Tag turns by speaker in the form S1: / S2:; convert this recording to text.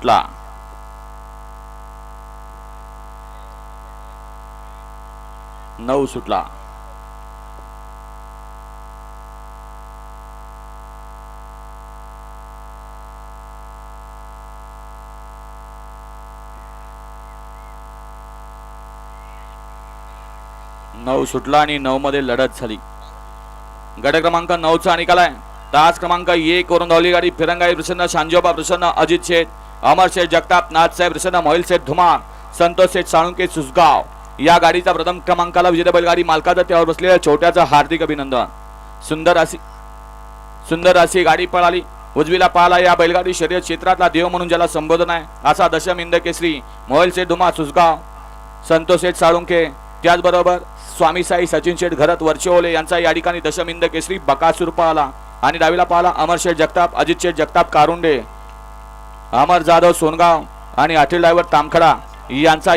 S1: सुटला नऊ सुटला. नऊ सुटला आणि नऊ मध्ये लढत झाली. गट क्रमांक नऊचा निकाल आहे. तास क्रमांक एक वरून धावली गाडी फिरंगाई प्रसन्न शांजोबा प्रसन्न अजित शेठ अमरशेठ जगताप नाथसाहेब प्रसन्न मोहिल शेठ धुमाळ संतोष शेठ साळुंके सुसगाव या गाडीचा प्रथम क्रमांकाला विजेता बैलगाडी मालकाचा त्यावर बसलेल्या छोट्याचं हार्दिक अभिनंदन. सुंदर अशी सुंदर अशी गाडी पळाली. उजवीला पाहला या बैलगाडी शर्यत क्षेत्रातला देव म्हणून ज्याला संबोधन आहे असा दशम इंद केसरी शेठ धुमा सुसगाव संतोष शेठ साळुंके त्याचबरोबर स्वामी साई सचिन शेठ घरत वरचेओले यांचा या ठिकाणी दशमिंद केसरी बकासूर पाहला आणि डावीला पाहला अमर शेठ जगताप अजित शेठ जगताप कारुंडे. अमर जाधव सोनगाव आणि अठील ड्रायव्हर तामखडा यांचा